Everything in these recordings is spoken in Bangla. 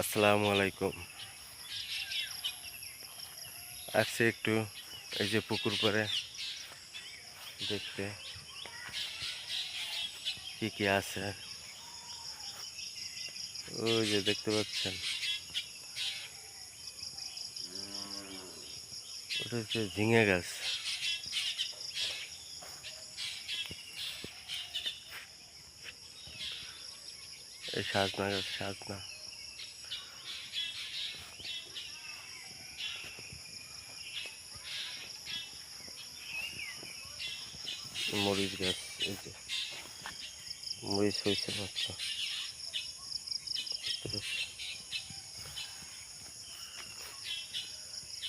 আসসালামু আলাইকুম। আসছে একটু এই যে পুকুর পরে দেখতে। কি কি আছে? ওই যে দেখতে পাচ্ছেন। ওটা হচ্ছে ঝিঙে গাছ। এই সাজনা গাছ, সাজনা। মরিচ গাছ, এই যে মরিচ হয়েছে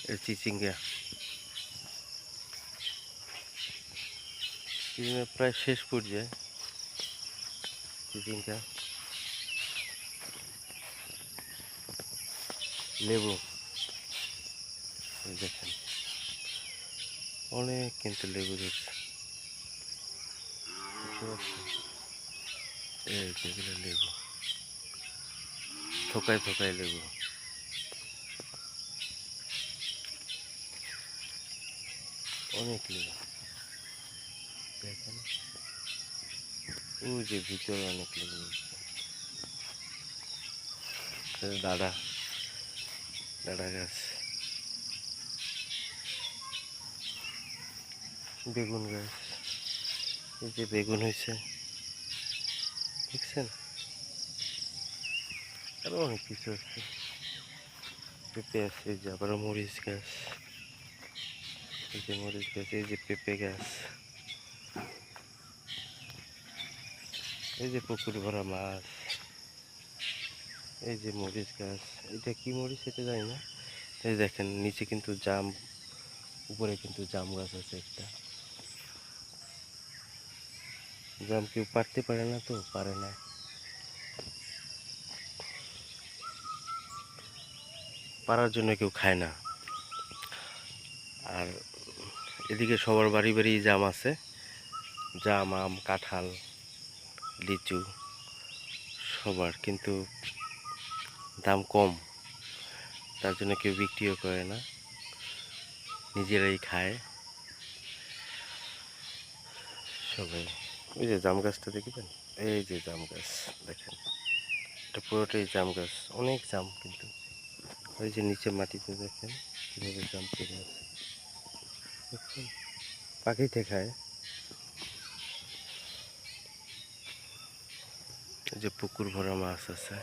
এই চিচিঙ্গা। চিচিঙ্গা প্রায় শেষ পর্যায়ে। চিচিঙ্গা। লেবু। দেখেন। অনেক কিন্তু লেবু ধরছে? এই যেগুলো লেবু থোকায় থোকায় লেবু অনেক লেবু দেখেন ওই যে ভিতরে অনেক লেবু দাদা দাদা গাছ বেগুন গাছ এই যে বেগুন হয়েছে। দেখছেন? আরও অনেক কিছু আছে। পেঁপে আছে যে আবার মরিচ গাছ। এই যে মরিচ গাছ, এই যে পেঁপে গাছ। এই যে পুকুর ভরা মাছ। এই যে মরিচ গাছ। এটা কি মরিচ এটা জানি না। এই দেখেন, নিচে কিন্তু জাম, উপরে কিন্তু জাম গাছ আছে একটা। জাম কেউ পারতে পারে না তো? পারে না। পারার জন্য কেউ খায় না। আর এদিকে সবার বাড়ি বাড়ি জাম আছে। জাম, আম, কাঁঠাল, লিচু সবার, কিন্তু দাম কম। তার জন্য কেউ বিক্রিও করে না। নিজেরাই খায়। সবাই। ওই যে জাম গাছটা দেখবেন এই যে জাম গাছ, দেখেন। এটা পুরোটাই জাম গাছ, অনেক জাম কিন্তু। ওই যে নিচে মাটিতে দেখেন, কীভাবে জাম পেরে আছে। দেখছেন? পাখিতে খায় এই যে পুকুর ভরা মাছ আছে।